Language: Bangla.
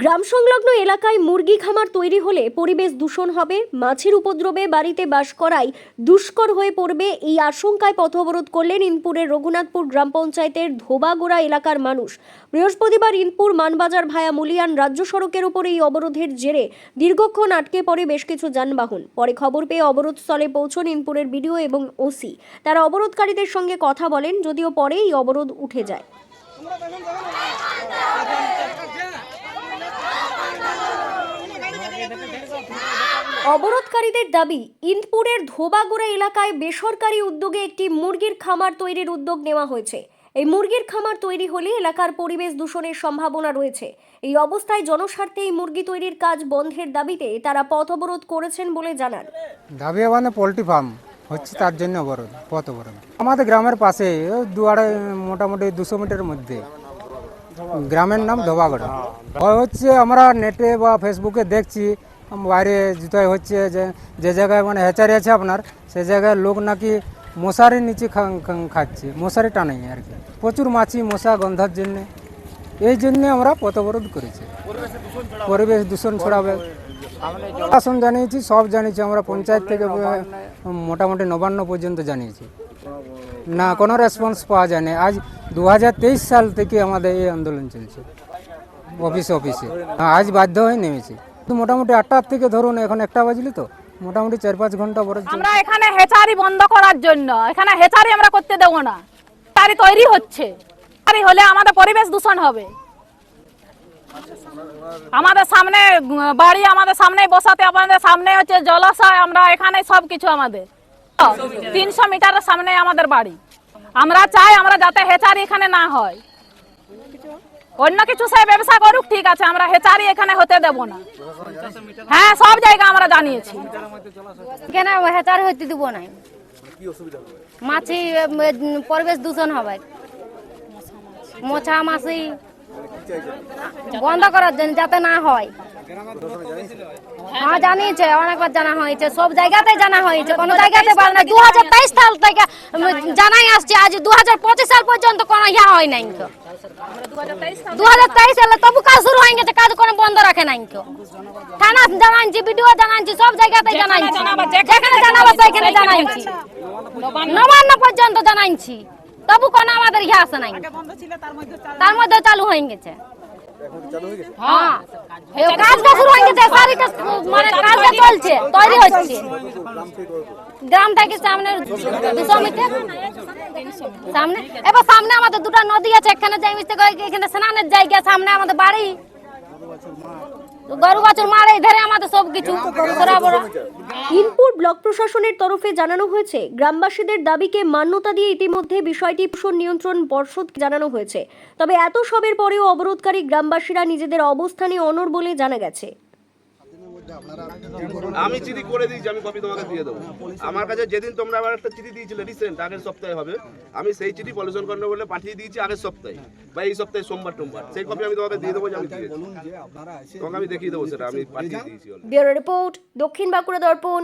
গ্রাম সংলগ্ন এলাকায় মুরগি খামার তৈরি হলে পরিবেশ দূষণ হবে, মাছের উপদ্রবে বাড়িতে বাস করাই দুষ্কর হয়ে পড়বে এই আশঙ্কায় পথ অবরোধ করলেন ইনপুরের রঘুনাথপুর গ্রাম পঞ্চায়েতের ধোবাগোড়া এলাকার মানুষ। বৃহস্পতিবার ইনপুর মানবাজার ভায়া মুলিয়ান রাজ্য সড়কের উপর এই অবরোধের জেরে দীর্ঘক্ষণ আটকে পড়ে বেশ কিছু যানবাহন। পরে খবর পেয়ে অবরোধস্থলে পৌঁছন ইনপুরের বিডিও এবং ওসি। তারা অবরোধকারীদের সঙ্গে কথা বলেন, যদিও পরে এই অবরোধ উঠে যায়। অবরোধকারীদের দাবি ইন্দপুরের ধোবাগুড়া এলাকায় বেসরকারি উদ্যোগে একটি মুরগির খামার তৈরির উদ্যোগ নেওয়া হয়েছে। এই মুরগির খামার তৈরি হলে এলাকার পরিবেশ দূষণের সম্ভাবনা রয়েছে। এই অবস্থায় জনস্বার্থে এই মুরগি তৈরির কাজ বন্ধের দাবিতে তারা পথ অবরোধ করেছেন বলে জানান। দাবি মানে পোলট্রি ফার্ম, হচ্ছে তার জন্য অবরোধ, পথ অবরোধ। আমাদের গ্রামের পাশে দু আড়াই মোটামুটি দুশো মিটারের মধ্যে গ্রামের নাম ধোবাগড়া ওই হচ্ছে আমরা নেটে বা ফেসবুকে দেখছি, বাইরে জুতায় হচ্ছে যে যে জায়গায় মানে হেচারি আছে আপনার, সে জায়গায় লোক নাকি মশারির নিচে খাচ্ছে, মশারি টানাই আর কি। প্রচুর মাছি, মশা, গন্ধার জন্য। এই জন্য আমরা পথ অবরোধ করেছি। পরিবেশ দূষণ ছড়াবে। শাসন জানিয়েছি, সব জানিয়েছি, আমরা পঞ্চায়েত থেকে মোটামুটি নবান্ন পর্যন্ত জানিয়েছি। না, কোনো রেসপন্স পাওয়া যায় না আজ দু হাজার তেইশ সাল থেকে আমাদের এই আন্দোলন চলছে। অফিস অফিসে আজ বাধ্য হয়ে নেমেছি। মোটামুটি আটটার থেকে ধরুন, এখন একটা বাজলি তো। মোটামুটি চার পাঁচ ঘণ্টা পরে আমরা এখানে হেচারি বন্ধ করার জন্য, এখানে হেচারি আমরা করতে দেবো না। হেচারি তৈরি হচ্ছে। হেচারি হলে আমাদের পরিবেশ দূষণ হবে। আমাদের সামনে বাড়ি আমাদের সামনে বসাতে, আমাদের সামনে হচ্ছে জলাশয়, আমরা এখানে সব কিছু আমাদের। তিনশো মিটারের সামনে আমাদের বাড়ি। আমরা চাই আমরা যাতে হেচারি এখানে না হয়। অন্য কিছু সে ব্যবসা করুক, ঠিক আছে, আমরা হেচারি এখানে হতে দেব না। হ্যাঁ সব জায়গা আমরা জানিয়েছি। কেন হেচার হইতে দিব না? মাছি পরিবেশ দূষণ হবে। মশা মাছি। বন্ধ করার জন্য যাতে না হয়। হ্যাঁ জানিয়েছে অনেকবার জানা হয়েছে সব জায়গাতে জানা হয়েছে কোনো জায়গাতে পারে না। দু হাজার তেইশ সাল থেকে জানাই আসছে আজ দু হাজার পঁচিশ সাল পর্যন্ত কোনো ইয়া হয় নাই কেউ দু হাজার তেইশ সালে তবু কাজ শুরু হয়ে গেছে কাজ কোনো বন্ধ রাখে নাই কেউ থানা জানাইছি ভিডিও জানাইছি সব জায়গাতে জানাইছি। যেখানে জানাব সেখানে জানাইছি। নবান্ন। পর্যন্ত জানাইছি। তবু কোনো আমাদের ইয়ে আসে নাই। তার মধ্যে চালু হয়ে গেছে। হ্যাঁ এই কাজটা শুরু হয়ে গেছে সারিটা মানে কাজটা চলছে তৈরি হচ্ছে। গ্রাম থেকে সামনে দুশো মিটার? সামনে? এবার সামনে আমাদের দুটো নদী আছে এখানে যাই মিশতে এখানে স্নানের জায়গা সামনে আমাদের বাড়ি। গরু বাছুর মারে ধরে আমাদের সব কিছু ইনপুর ব্লক প্রশাসনের তরফে জানানো হয়েছে গ্রামবাসীদের দাবিকে মান্যতা দিয়ে ইতিমধ্যে বিষয়টি পোষণ নিয়ন্ত্রণ পর্ষদ জানানো হয়েছে। তবে এত সবের পরেও অবরোধকারী গ্রামবাসীরা নিজেদের অবস্থানে অনর বলে জানা গেছে। আমি চিঠি করে দিয়েছি, আমি কপি তোমাকে দিয়ে দেবো। আমার কাছে যেদিন তোমরা আবার একটা চিঠি দিয়েছিলে রিসেন্ট আগের সপ্তাহে হবে, আমি সেই চিঠি পলিউশন কন্ট্রোল বলে পাঠিয়ে দিয়েছি আগের সপ্তাহে, বা এই সপ্তাহে সোমবার টোমবার সেই কপি আমি তোমাকে দিয়ে দেবো যে আমি তোমাকে আমি দেখিয়ে দেবো সেটা, আমি পাঠিয়ে দিয়েছি রিপোর্ট, দক্ষিণ বাঁকুড়া দর্পণ